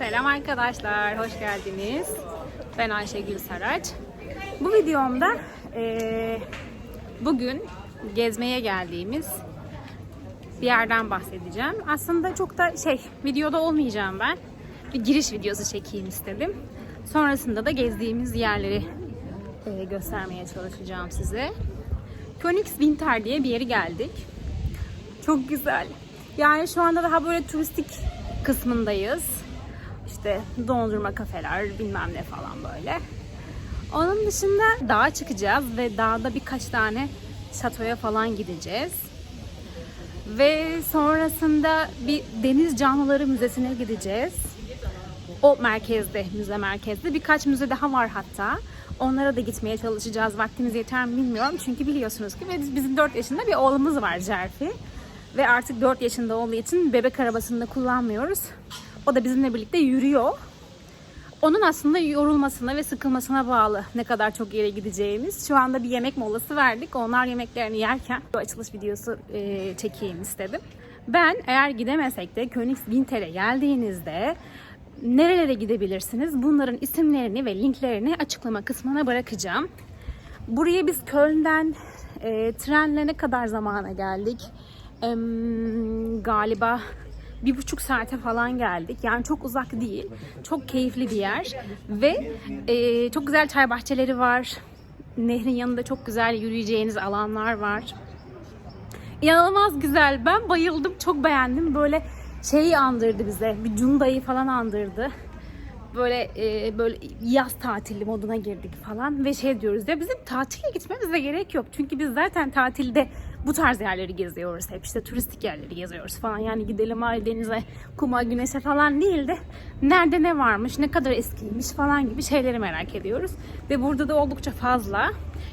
Selam arkadaşlar, hoş geldiniz. Ben Ayşegül Saraç. Bu videomda eee, bugün gezmeye geldiğimiz bir yerden bahsedeceğim. Aslında çok da şey, videoda olmayacağım ben. Bir giriş videosu çekeyim istedim. Sonrasında da gezdiğimiz yerleri eee, göstermeye çalışacağım size. Königs Winter diye bir yere geldik. Çok güzel. Yani şu anda daha böyle turistik kısmındayız. İşte dondurma kafeler bilmem ne falan böyle. Onun dışında dağa çıkacağız ve dağda birkaç tane şatoya falan gideceğiz. Ve sonrasında bir deniz canlıları müzesine gideceğiz. O merkezde, müze merkezde. Birkaç müze daha var hatta. Onlara da gitmeye çalışacağız. Vaktimiz yeter mi bilmiyorum. Çünkü biliyorsunuz ki biz- bizim 4 yaşında bir oğlumuz var Cerfi. Ve artık 4 yaşında olduğu için bebek arabasını da kullanmıyoruz. O da bizimle birlikte yürüyor. Onun aslında yorulmasına ve sıkılmasına bağlı ne kadar çok yere gideceğimiz. Şu anda bir yemek molası verdik. Onlar yemeklerini yerken bu açılış videosu e, çekeyim istedim. Ben eğer gidemesek de Königs Winter'e geldiğinizde nerelere gidebilirsiniz? Bunların isimlerini ve linklerini açıklama kısmına bırakacağım. Buraya biz Köln'den e, trenle ne kadar zamana geldik? Em, galiba bir buçuk saate falan geldik. Yani çok uzak değil. Çok keyifli bir yer. Ve e, çok güzel çay bahçeleri var. Nehrin yanında çok güzel yürüyeceğiniz alanlar var. İnanılmaz güzel. Ben bayıldım. Çok beğendim. Böyle şeyi andırdı bize. Bir Cunda'yı falan andırdı. Böyle e, böyle yaz tatili moduna girdik falan ve şey diyoruz ya bizim tatile gitmemize gerek yok. Çünkü biz zaten tatilde bu tarz yerleri geziyoruz hep işte turistik yerleri geziyoruz falan. Yani gidelim ay denize, kuma, güneşe falan değil de nerede ne varmış, ne kadar eskiymiş falan gibi şeyleri merak ediyoruz. Ve burada da oldukça fazla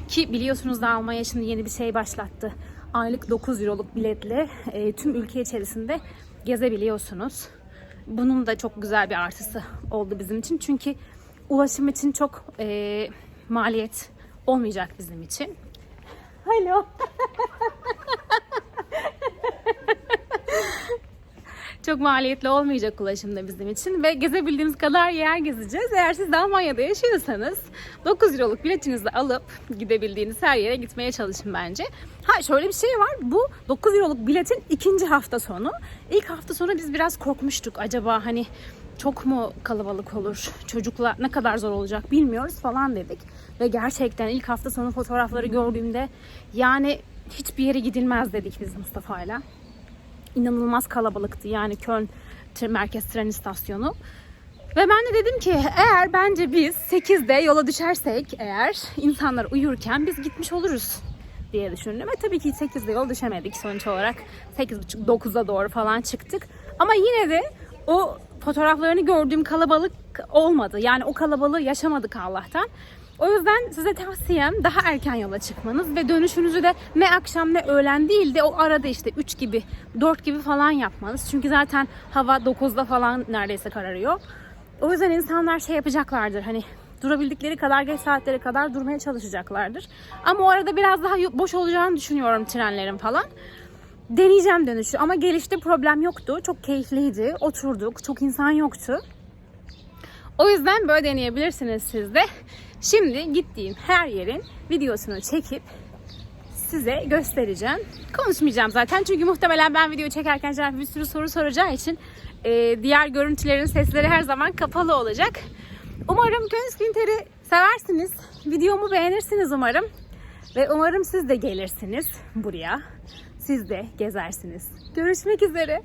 ki biliyorsunuz da Almanya şimdi yeni bir şey başlattı. Aylık 9 euroluk biletle e, tüm ülke içerisinde gezebiliyorsunuz. Bunun da çok güzel bir artısı oldu bizim için. Çünkü ulaşım için çok e, maliyet olmayacak bizim için. Alo. çok maliyetli olmayacak ulaşımda bizim için ve gezebildiğimiz kadar yer gezeceğiz. Eğer siz de Almanya'da yaşıyorsanız 9 euroluk biletinizi alıp gidebildiğiniz her yere gitmeye çalışın bence. Ha şöyle bir şey var. Bu 9 euroluk biletin ikinci hafta sonu. İlk hafta sonu biz biraz korkmuştuk. Acaba hani çok mu kalabalık olur? Çocukla ne kadar zor olacak bilmiyoruz falan dedik. Ve gerçekten ilk hafta sonu fotoğrafları gördüğümde yani hiçbir yere gidilmez dedik biz Mustafa'yla inanılmaz kalabalıktı. Yani Köln merkez tren istasyonu. Ve ben de dedim ki eğer bence biz 8'de yola düşersek eğer insanlar uyurken biz gitmiş oluruz diye düşündüm. Ve tabii ki 8'de yol düşemedik sonuç olarak. 8.30-9'a doğru falan çıktık. Ama yine de o fotoğraflarını gördüğüm kalabalık olmadı. Yani o kalabalığı yaşamadık Allah'tan. O yüzden size tavsiyem daha erken yola çıkmanız ve dönüşünüzü de ne akşam ne öğlen değil de o arada işte 3 gibi 4 gibi falan yapmanız. Çünkü zaten hava 9'da falan neredeyse kararıyor. O yüzden insanlar şey yapacaklardır hani durabildikleri kadar geç saatlere kadar durmaya çalışacaklardır. Ama o arada biraz daha boş olacağını düşünüyorum trenlerin falan. Deneyeceğim dönüşü ama gelişte problem yoktu. Çok keyifliydi. Oturduk. Çok insan yoktu. O yüzden böyle deneyebilirsiniz siz de. Şimdi gittiğim her yerin videosunu çekip size göstereceğim. Konuşmayacağım zaten çünkü muhtemelen ben video çekerken Cerrah bir sürü soru soracağı için e, diğer görüntülerin sesleri her zaman kapalı olacak. Umarım Königs Winter'i seversiniz. Videomu beğenirsiniz umarım. Ve umarım siz de gelirsiniz buraya. Siz de gezersiniz. Görüşmek üzere.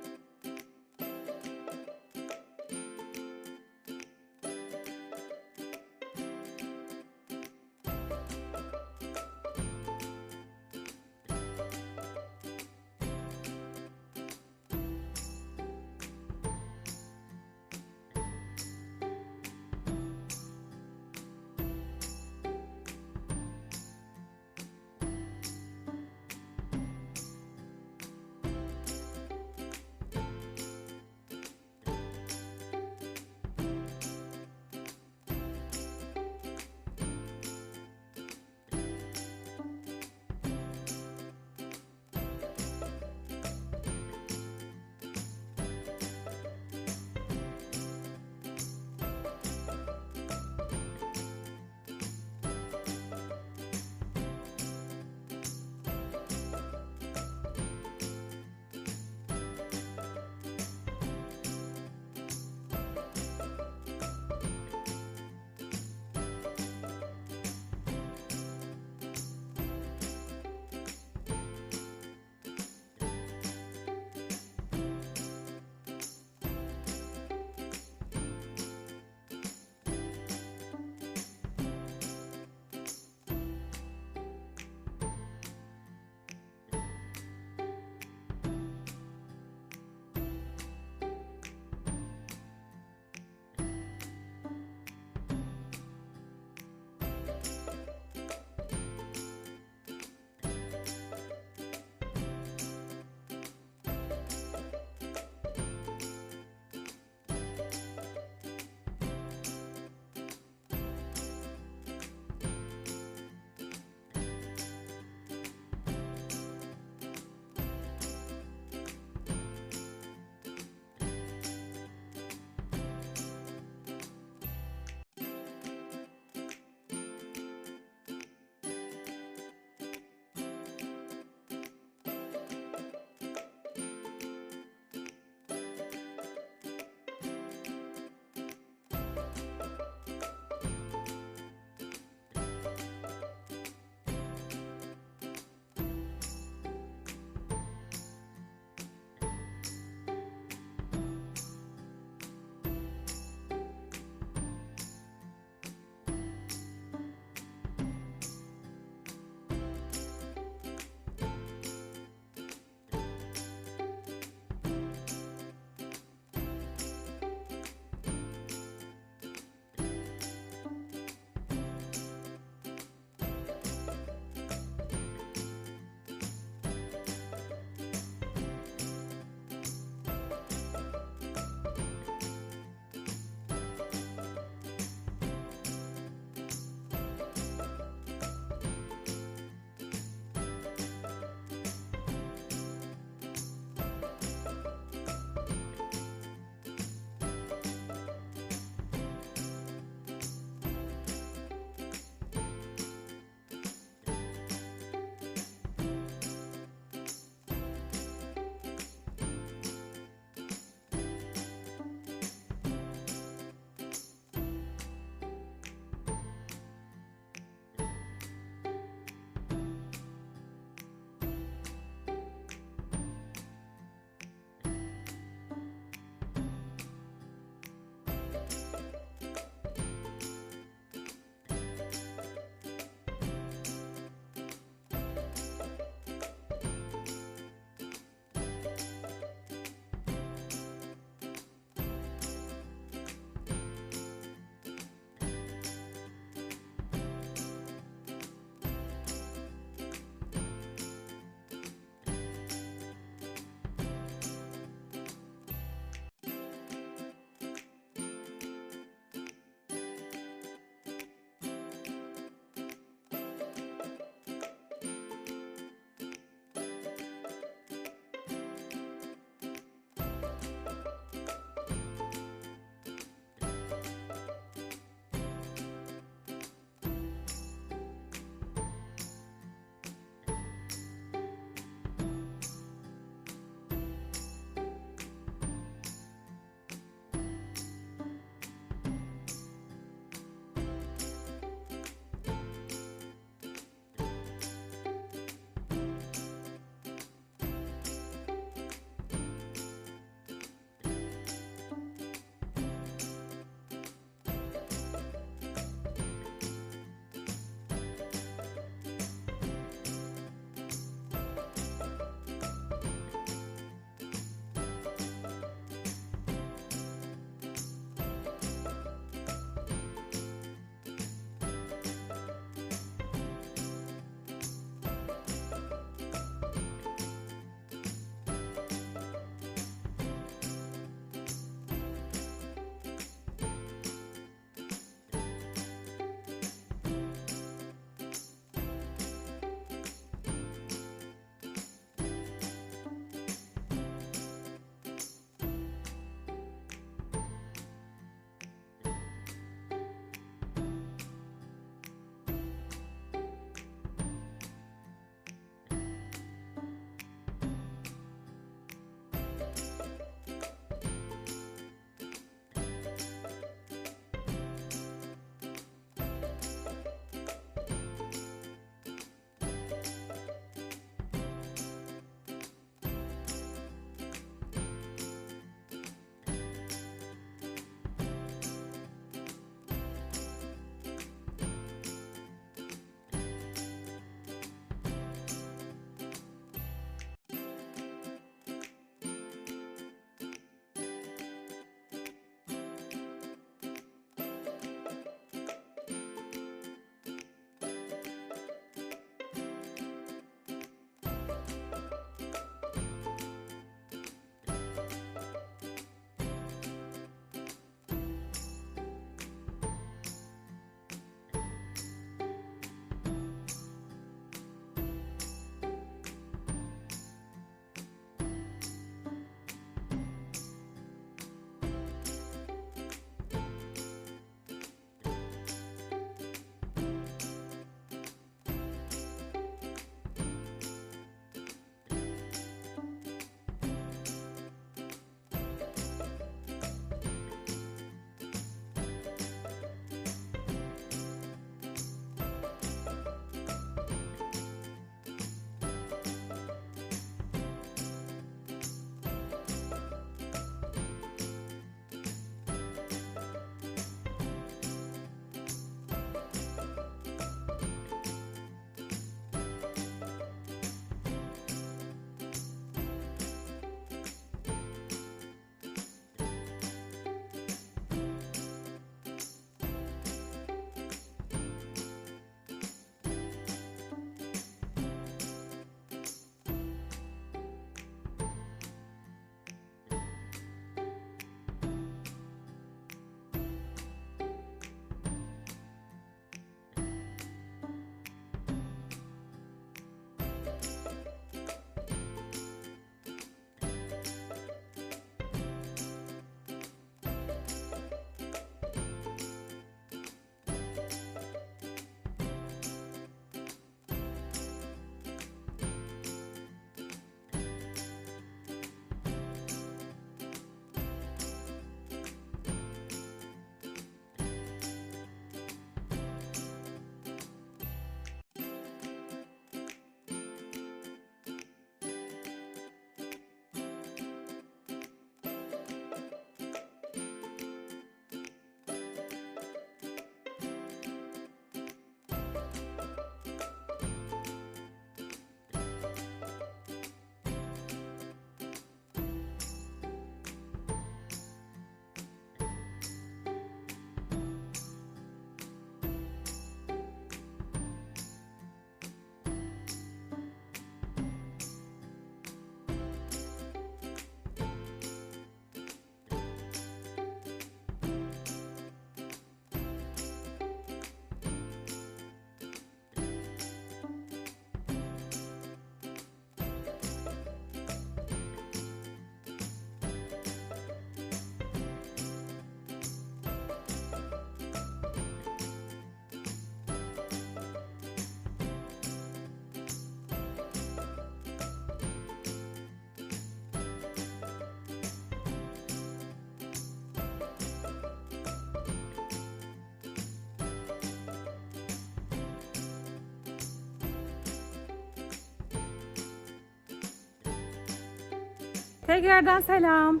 Tekrardan selam.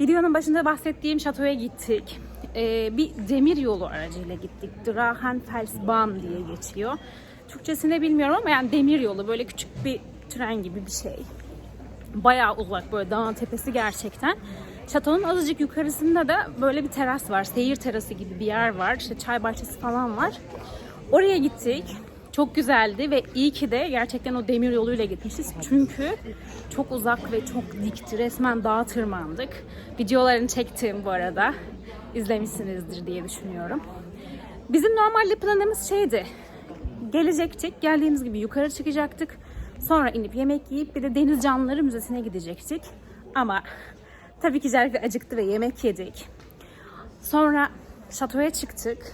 Videonun başında bahsettiğim şatoya gittik. Ee, bir demir yolu aracıyla gittik. Drachenfelsbahn diye geçiyor. Türkçesini bilmiyorum ama yani demir yolu böyle küçük bir tren gibi bir şey. Bayağı uzak böyle dağın tepesi gerçekten. Şatonun azıcık yukarısında da böyle bir teras var. Seyir terası gibi bir yer var. İşte çay bahçesi falan var. Oraya gittik. Çok güzeldi ve iyi ki de gerçekten o demir yoluyla gitmişiz. Çünkü çok uzak ve çok dikti. Resmen dağa tırmandık. Videolarını çektim bu arada. İzlemişsinizdir diye düşünüyorum. Bizim normalde planımız şeydi. Gelecektik. Geldiğimiz gibi yukarı çıkacaktık. Sonra inip yemek yiyip bir de Deniz Canlıları Müzesi'ne gidecektik. Ama tabii ki Cerfi acıktı ve yemek yedik. Sonra şatoya çıktık.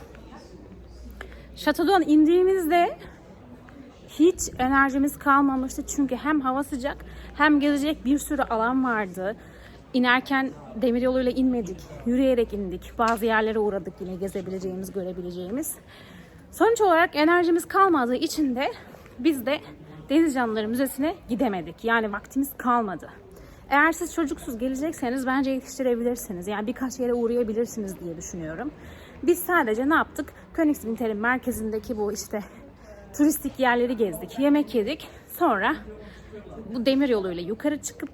Şatodan indiğimizde hiç enerjimiz kalmamıştı. Çünkü hem hava sıcak hem gezecek bir sürü alan vardı. İnerken demir yoluyla inmedik. Yürüyerek indik. Bazı yerlere uğradık yine gezebileceğimiz, görebileceğimiz. Sonuç olarak enerjimiz kalmadığı için de biz de Deniz Canlıları Müzesi'ne gidemedik. Yani vaktimiz kalmadı. Eğer siz çocuksuz gelecekseniz bence yetiştirebilirsiniz. Yani birkaç yere uğrayabilirsiniz diye düşünüyorum. Biz sadece ne yaptık? Königswinter'in merkezindeki bu işte turistik yerleri gezdik, yemek yedik. Sonra bu demir yoluyla yukarı çıkıp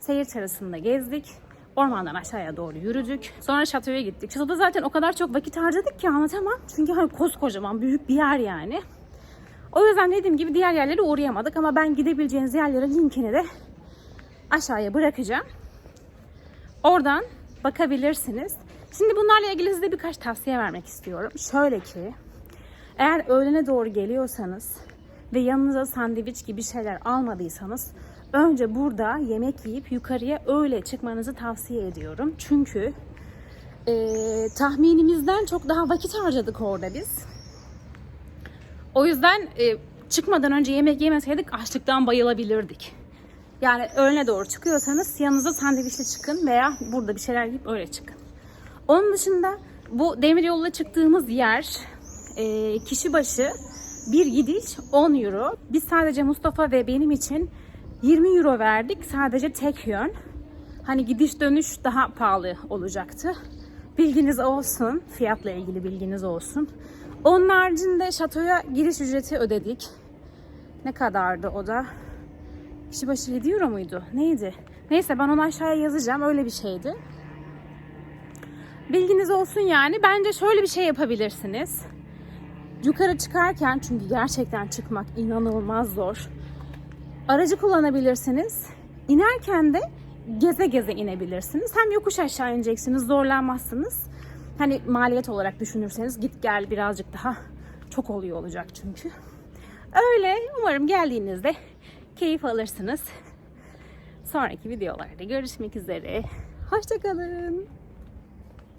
seyir terasında gezdik. Ormandan aşağıya doğru yürüdük. Sonra şatoya gittik. Şatoda zaten o kadar çok vakit harcadık ki anlatamam. Çünkü hani koskocaman büyük bir yer yani. O yüzden dediğim gibi diğer yerlere uğrayamadık ama ben gidebileceğiniz yerlerin linkini de aşağıya bırakacağım. Oradan bakabilirsiniz. Şimdi bunlarla ilgili size birkaç tavsiye vermek istiyorum. Şöyle ki eğer öğlene doğru geliyorsanız ve yanınıza sandviç gibi şeyler almadıysanız önce burada yemek yiyip yukarıya öyle çıkmanızı tavsiye ediyorum. Çünkü eee, tahminimizden çok daha vakit harcadık orada biz. O yüzden e, çıkmadan önce yemek yemeseydik açlıktan bayılabilirdik. Yani öğlene doğru çıkıyorsanız yanınıza sandviçle çıkın veya burada bir şeyler yiyip öyle çıkın. Onun dışında bu demir yoluna çıktığımız yer e, kişi başı bir gidiş 10 euro. Biz sadece Mustafa ve benim için 20 euro verdik sadece tek yön. Hani gidiş dönüş daha pahalı olacaktı. Bilginiz olsun. Fiyatla ilgili bilginiz olsun. Onun haricinde şatoya giriş ücreti ödedik. Ne kadardı o da? Kişi başı 7 euro muydu? Neydi? Neyse ben onu aşağıya yazacağım. Öyle bir şeydi. Bilginiz olsun yani. Bence şöyle bir şey yapabilirsiniz. Yukarı çıkarken çünkü gerçekten çıkmak inanılmaz zor. Aracı kullanabilirsiniz. İnerken de geze geze inebilirsiniz. Hem yokuş aşağı ineceksiniz, zorlanmazsınız. Hani maliyet olarak düşünürseniz git gel birazcık daha çok oluyor olacak çünkü. Öyle umarım geldiğinizde keyif alırsınız. Sonraki videolarda görüşmek üzere. Hoşçakalın.